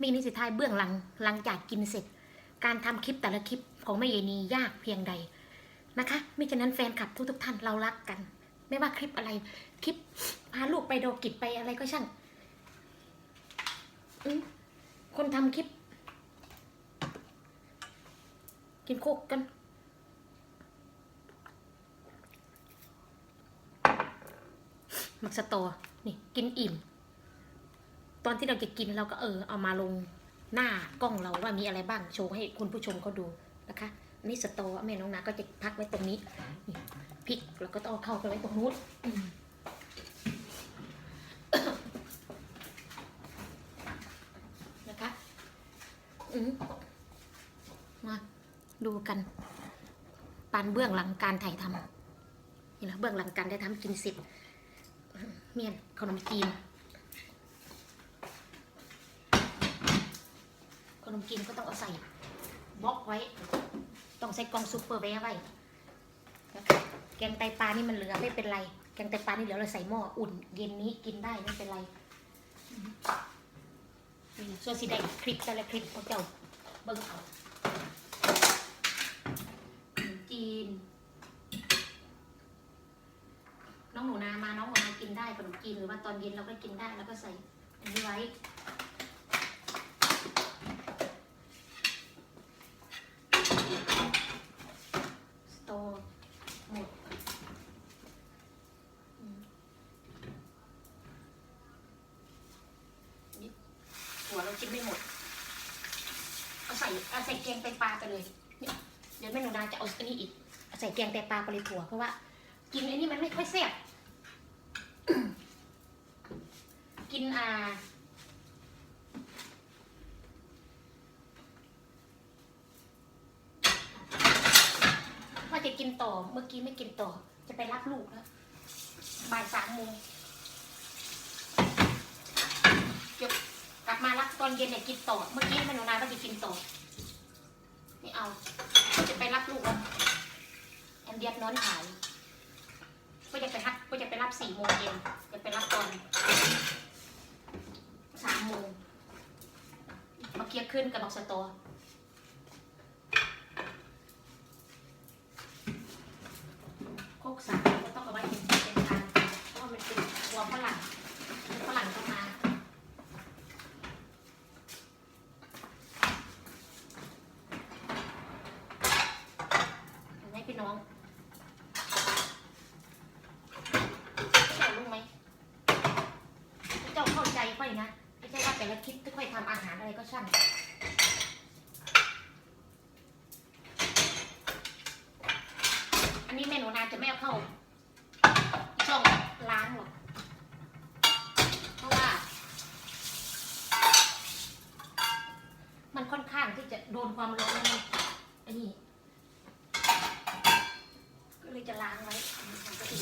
มีนิสิทายเบื้องหลังหลังจากกินเสร็จ การทำคลิปแต่ละคลิปของแม่เยนียากเพียงใดนะคะมิฉะนั้นแฟนคลับทุกทุกๆท่านเรารักกัน ไม่ว่าคลิปอะไร คลิปพาลูกไปโดกิจไปอะไรก็ช่างคนทำคลิป กินโคกกันมักสตอนี่กินอิ่ม ตอนที่เราจะกินเราก็เออเอามาลงหน้ากล้องเราว่ามีอะไรบ้างโชว์ให้คุณผู้ชมเขาดูนะคะนี่สตอแม่น้องนาก็จะพักไว้ตรงนี้พริกเราก็ต้องเข้าไปไว้ตรงนู้นนะคะมาดูกันปานเบื้องหลังการถ่ายทำนี่นะเบื้องหลังการได้ทำกินเสร็จเมียนขนมจีน ขนมจีนก็ต้องเอาใส่บล็อกไว้ ต้องใส่กล่องซุปเปอร์แวร์ไว้ แกงไตปลานี่มันเหลือไม่เป็นไร แกงไตปลานี่เหลือเราใส่หม้ออุ่น เย็นนี้กินได้ไม่เป็นไรส่วนสีแดงคลิปแต่ละคลิปของเจ้าเบิ้งเอาขนจีน น้องหนูนามาน้องหนูนากินได้ขนมจีนหรือว่าตอนเย็นเราก็กินได้แล้วก็ใส่อันนี้ไว้สโตร์หมดอืมนี่หัวเรา กินไม่หมด เอาใส่เอาใส่แกงไตปลาไปเลยเนี่ยเดี๋ยวแม่หนูนาจะเอาอันนี้อีกเอาใส่แกงไตปลาไปเลยถั่วเพราะว่า กินไอ้นี่มันไม่ค่อยแซ่บกินอ่าว่าจะกินต่อเมื่อกี้ไม่กินต่อ จะไปรับลูกแล้วบ่ายสามโมงจบ กลับมารับตอนเย็นเนี่ยกินต่อเมื่อกี้แม่หนูนาก็จะกินต่อไม่เอาจะไปรับลูกแล้วแอนเดียดนอนขายก็จะไปรับก็จะไปรับสี่โมงเย็นจะไปรับตอนสามโมงมาเคลียร์ขึ้นกับบอกสตอโคกสามก็ต้องเอาไว้เป็นเป็นทางเพราะมันเป็นตัวฝรั่งฝรั่งเข้ามาเห็นไหมพี่น้อง เจ้ารู้ไหมเจ้าเข้าใจค่อยนะ ไม่ใช่ว่า แต่ละคลิปที่ค่อยทำอาหารอะไรก็ช่างอันนี้เมนูนาจะไม่เอาเข้าช่องล้างหรอกเพราะว่า มันค่อนข้างที่จะโดนความร้อนแล้วมันอันนี้ก็เลยจะล้างไว้มันก็ดี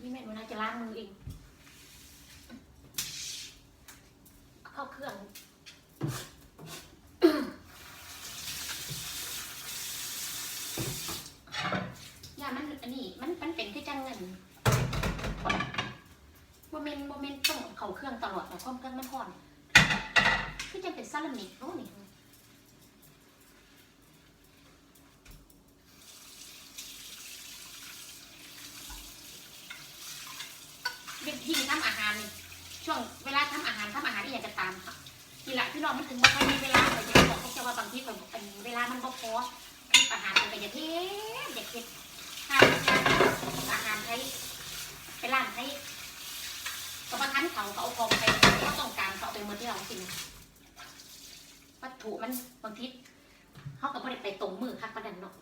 อันนี้แม่หนูน่าจะ ล้างมือเอง เข้าเครื่องอย่ามันอันนี้มันมันเป็นที่จังเงินโมเมนต์โมเมนต์ต้องเข้าเครื่องตลอดนะความเครื่องมันห่อน คือจังเป็นซาลามิโน่น นี่ยิ่งยิ่งทำอาหารนี่ช่วงเวลาทำอาหารทำอาหารที่อยากจะตามค่ะทีละพี่น้องมันถึงบ่ค่อยมีเวลาเลยจะบอกเขาจะว่าบางทีคนเป็นเวลามันบ่พออาหารมันก็อย่าเทอย่าเททานอาหารไทยไปร้านไทยก็มาคั้นเขาเขาเอาของไปเขาต้องการเขาเอาไปเมื่อที่เรากินวัตถุมันบางทีเขาก็ไม่ได้ไปตรงมือคักประดันเนาะ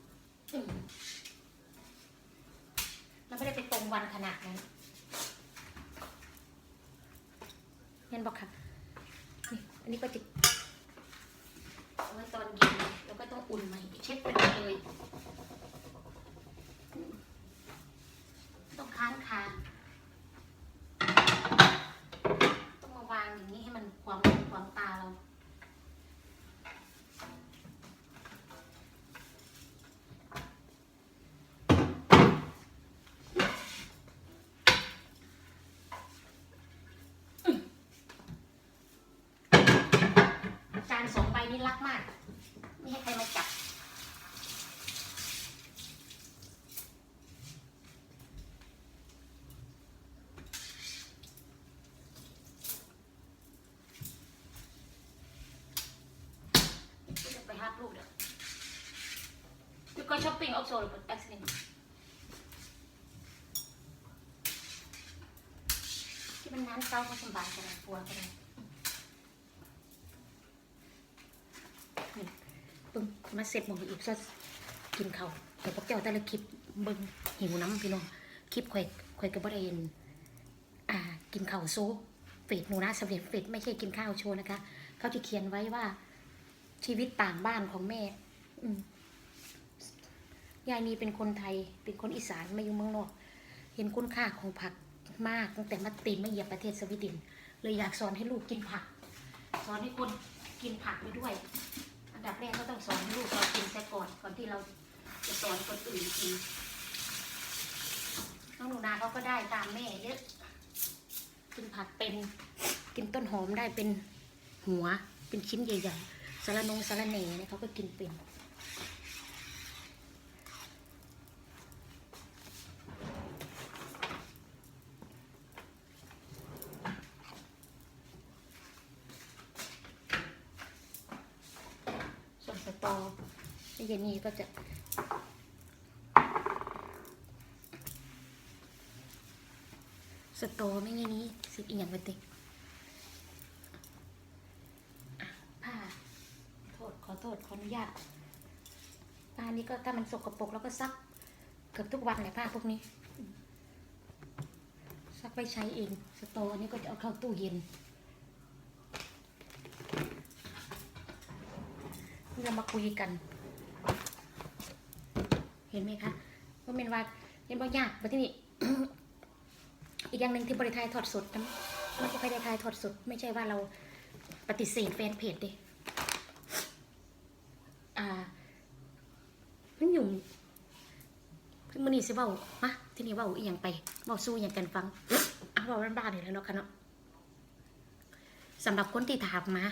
มเราไม่ได้ไปตรงวันขนาดนั้นเห็นบอกค่ะนี่อันนี้ก็จะเอาไว้ตอนเย็นแล้วก็ต้องอุ่นใหม่เช็ดไปเลยอืมต้องค้างคาต้องมาวางอย่างนี้ให้มันความความตาเรา จานสองใบนี้รักมาก ไม่ให้ใครมาจับ ไปฮับลูกเดี๋ยวจะก็ช้อปปิ้งออฟโซลหรือแอคซิเดนที่มันน้ำเต้าก็สบายกันปวดกัน ปึ้ง มาเสร็จหมดอีกซะกินเขาวแต่พวกเจ้าแต่ละคลิปเบิ่งหิวน้ำพี่น้องคลิปข่อยข่อยก็บ่ได้เห็นอ่ากินข้าวโซเฟดหนูนะสำเร็จเฟดไม่ใช่กินข้าวโชว์นะคะเขาจะเขียนไว้ว่าชีวิตต่างบ้านของแม่อืยายนีเป็นคนไทย เป็นคนอีสานไม่อยู่เมืองนอก เห็นคุณค่าของผักมากตั้งแต่มาตีนมาเหยียบประเทศสวีเดนเลยอยากสอนให้ลูกกินผัก สอนให้คนกินผักไปด้วย อันดับแรกก็ต้องสอนลูกเรากินซะก่อนก่อนที่เราจะสอนคนอื่นกินน้องหนูนาเขาก็ได้ตามแม่เยอะกินผักเป็น กินต้นหอมได้เป็นหัว เป็นชิ้นใหญ่ๆสารนงสารเหน่เนี่ยเขาก็กินเป็น ส่วนสตอไม่ เย็นนี้ก็จะสตอไม่เย็นนี้สิอีกอย่างไปติผ้าโทษขอโทษขออนุญาตผ้านี้ก็ถ้ามันสกปรกแล้วก็ซัก เกือบทุกวันแหละผ้าพวกนี้ ซักไปใช้เอง สตออันนี้ก็จะเอาเข้าตู้เย็นเรามาคุยกัน เห็นไหมคะว่าเป็นว่าเห็นว่ยากมาที่นี่อีกอย่างหนึ่งที่บริทายถอดสดนะมันก็ไม่ได้ทายถอดสด ไม่ใช่ว่าเราปฏิเสธแฟนเพจดิอ่ามันอยู่มันนี่สิเว่ามาที่นี่เว่าอีหยังไปเว่าสู้อหย่างกันฟังเอาเว่าบ้านๆนี่แล้วเนาะคะเนาะสำหรับคนที่ถามมา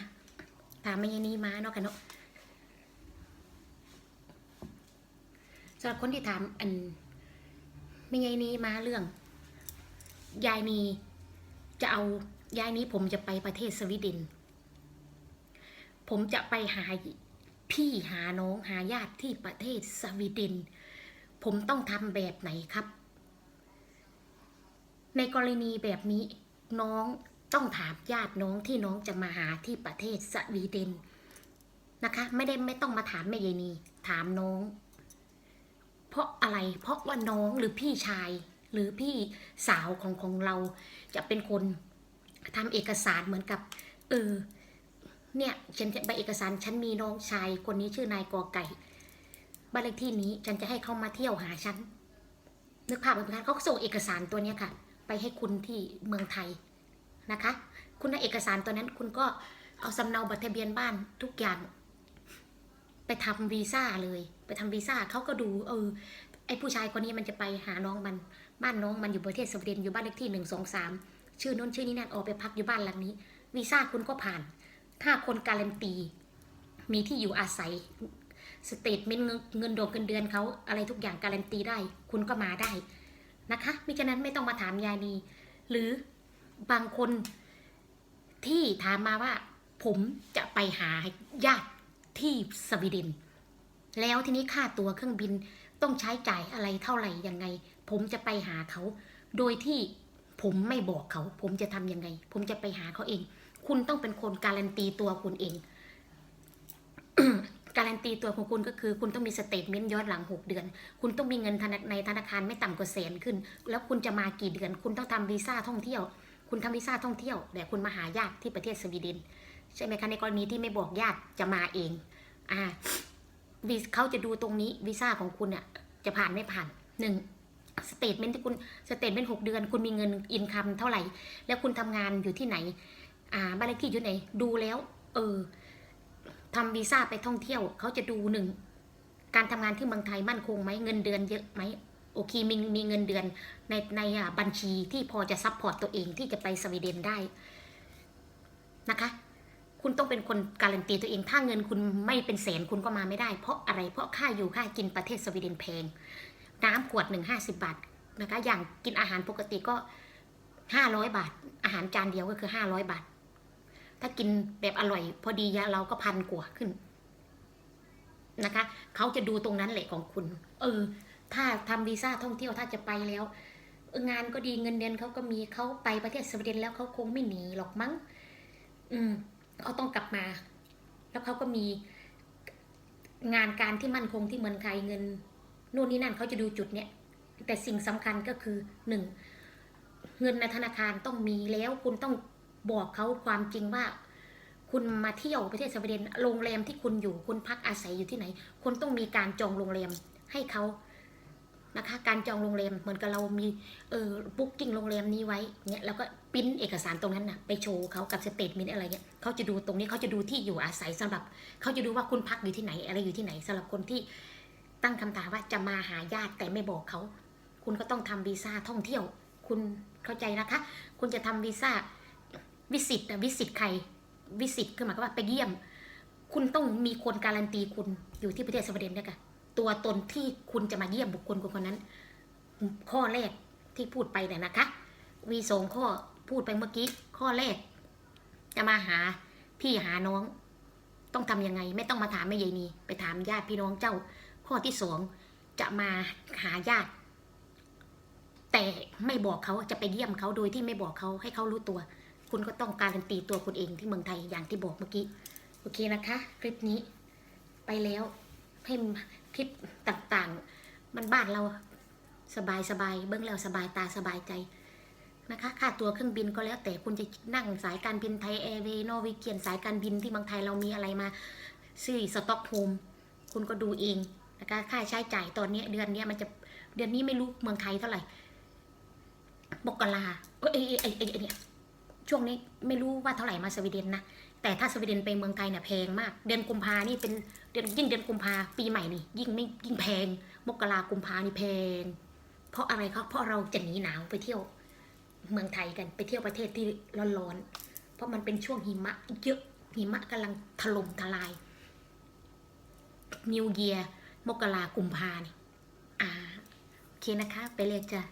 ถามมายนี้มาเนาะค่ะเนาะำหรับคนที่ถามอันไม่ยายนี้มาเรื่อง ยายนี้จะเอายายนี้ผมจะไปประเทศสวีเดน ผมจะไปหาพี่หาน้องหาญาติที่ประเทศสวีเดน ผมต้องทำแบบไหนครับ ในกรณีแบบนี้น้องต้องถามญาติน้องที่น้องจะมาหาที่ประเทศสวีเดนนะคะ ไม่ได้ไม่ต้องมาถามแม่ยายนีถามน้อง เพราะอะไรเพราะว่าน้องหรือพี่ชายหรือพี่สาวของของเราจะเป็นคนทำเอกสารเหมือนกับ เออเนี่ยฉันใบเอกสารฉันมีน้องชายคนนี้ชื่อนายกอไก่บ้านเลขที่นี้ฉันจะให้เขามาเที่ยวหาฉันนึกภาพเหมือนกันเขาส่งเอกสารตัวเนี้ยค่ะ ไปให้คุณที่เมืองไทยนะคะ คุณได้เอกสารตัวนั้นคุณก็เอาสำเนาบัตรทะเบียนบ้านทุกอย่าง ไปทำวีซ่าเลย ไปทำวีซ่าเขาก็ดู เออ ไอผู้ชายคนนี้มันจะไปหาน้องมัน บ้านน้องมันอยู่ประเทศสวีเดนอยู่บ้านเลขที่หนึ่งสองสามชื่อน้นชื่อนี้นั่นออกไปพักอยู่บ้านหลังนี้ วีซ่าคุณก็ผ่าน ถ้าคนการันตี มีที่อยู่อาศัยสเตทเมนเงินดอกเงินเดือนเขาอะไรทุกอย่างการันตีได้ คุณก็มาได้นะคะมิฉะนั้นไม่ต้องมาถามยายนีหรือบางคนที่ถามมาว่า ผมจะไปหาญาติ ที่สวีเดน แล้วทีนี้ค่าตั๋วเครื่องบินต้องใช้จ่ายอะไรเท่าไหร่ยังไง ผมจะไปหาเขา โดยที่ผมไม่บอกเขา ผมจะทำยังไง ผมจะไปหาเขาเอง คุณต้องเป็นคนการันตีตัวคุณเอง การันตีตัวของคุณก็คือ คุณต้องมีสเตทเมนต์ย้อนหลัง 6 เดือน คุณต้องมีเงินธนในธนาคารไม่ต่ำกว่าแสนขึ้น แล้วคุณจะมากี่เดือน คุณต้องทำวีซ่าท่องเที่ยว คุณทำวีซ่าท่องเที่ยวแต่คุณมาหาญาติที่ประเทศสวีเดน ใช่ไหมคะในกรณีที่ไม่บอกญาติจะมาเองอ่าวีเขาจะดูตรงนี้วีซ่าของคุณเนี่ยจะผ่านไม่ผ่านหนึ่งสเตทเมนต์ที่คุณสเตทเมนต์หกเดือน คุณมีเงินอินคัมเท่าไหร่ แล้วคุณทำงานอยู่ที่ไหน อ่าบ้านเลขที่อยู่ไหน ดูแล้ว เออทำวีซ่าไปท่องเที่ยว เขาจะดูหนึ่งการทำงานที่เมืองไทยมั่นคงไหมเงินเดือนเยอะไหมโอเคมีมีเงินเดือนในในบัญชีที่พอจะซัพพอร์ตตัวเองที่จะไปสวีเดนได้นะคะ คุณต้องเป็นคนการันตีตัวเอง ถ้าเงินคุณไม่เป็นแสนคุณก็มาไม่ได้ เพราะอะไร เพราะค่าอยู่ค่ากินประเทศสวีเดนแพง น้ำขวดหนึ่งห้าสิบาทนะคะ อย่างกินอาหารปกติก็ห้าร้อยบาท อาหารจานเดียวก็คือห้าร้อยบาท ถ้ากินแบบอร่อย พอดียาเราก็พันกว่าขึ้นนะคะ เขาจะดูตรงนั้นแหละของคุณ เออ ถ้าทำวีซ่าท่องเที่ยวถ้าจะไปแล้ว งานก็ดีเงินเดือนเขาก็มีเขาไปประเทศสวีเดนแล้วเขาคงไม่หนีหรอกมั้ง อืม เขาต้องกลับมา แล้วเขาก็มีงานการที่มั่นคงที่เมืองไทยเงินนู่นนี่นั่นเขาจะดูจุดเนี้ยแต่สิ่งสำคัญก็คือหนึ่งเงินในธนาคารต้องมีแล้วคุณต้องบอกเขาความจริงว่า คุณมาเที่ยวประเทศสวีเดนโรงแรมที่คุณอยู่คุณพักอาศัยอยู่ที่ไหน คุณต้องมีการจองโรงแรมให้เขา นะคะ การจองโรงแรมเหมือนกับเรามีเออบุ๊กิ้งโรงแรมนี้ไว้เนี่ยแล้วก็ปิ้นเอกสารตรงนั้นนะไปโชว์เขากับสเตทเมนต์อะไรเงี้ยเขาจะดูตรงนี้เขาจะดูที่อยู่อาศัยสำหรับเขาจะดูว่าคุณพักอยู่ที่ไหน อะไรอยู่ที่ไหนสำหรับคนที่ตั้งคำถามว่าจะมาหาญาติแต่ไม่บอกเขาคุณก็ต้องทำวีซ่าท่องเที่ยว คุณเข้าใจนะคะ คุณจะทำวีซ่าวิสิตนะวิสิตใครวิสิตคือหมายความว่าไปเยี่ยม คุณต้องมีคนการันตีคุณอยู่ที่ประเทศสวีเดนด้วยกัน ตัวตนที่คุณจะมาเยี่ยมบุคคลคนคนนั้น ข้อแรกที่พูดไปเนี่ยนะคะวีสองข้อพูดไปเมื่อกี้ ข้อแรก จะมาหาพี่หาน้อง ต้องทำยังไง ไม่ต้องมาถามแม่ยายนีไปถามญาติพี่น้องเจ้า ข้อที่สองจะมาหาญาติ แต่ไม่บอกเขาจะไปเยี่ยมเขาโดยที่ไม่บอกเขาให้เขารู้ตัว คุณก็ต้องการันตีตัวคุณเองที่เมืองไทยอย่างที่บอกเมื่อกี้ โอเคนะคะ คลิปนี้ไปแล้วให้ คลิปต่างๆ มันบ้านเราสบายสบายเบื้องแล้วสบายตาสบายใจนะคะค่าตัวเครื่องบินก็แล้วแต่คุณจะนั่งสายการบินไทยแอร์เวย์นอร์วิเกียนสายการบินที่เมืองไทยเรามีอะไรมาซื้อสต็อกโฮมคุณก็ดูเองนะคะค่าใช้จ่ายตอนนี้เดือนนี้มันจะเดือนนี้ไม่รู้เมืองไทยเท่าไหร่มกราเอ้ยไอ้ไอ้ไอ้เนี่ยช่วงนี้ไม่รู้ว่าเท่าไหร่มาสวีเดนนะ แต่ถ้าสวีเดนไปเมืองไทยเนี่ยแพงมาก เดือนกุมภานี่เป็นเดือนยิ่งเดือนกุมภาปีใหม่นี่ยิ่งไม่ยิ่งแพง มกรากุมภานี่แพง เพราะอะไรครับเพราะเราจะหนีหนาวไปเที่ยวเมืองไทยกันไปเที่ยวประเทศที่ร้อนๆเพราะมันเป็นช่วงหิมะเยอะหิมะกำลังถล่มทลายนิวเยียมกรากุมภานี่อ่าโอเคนะคะ ไปเลยจ้ะ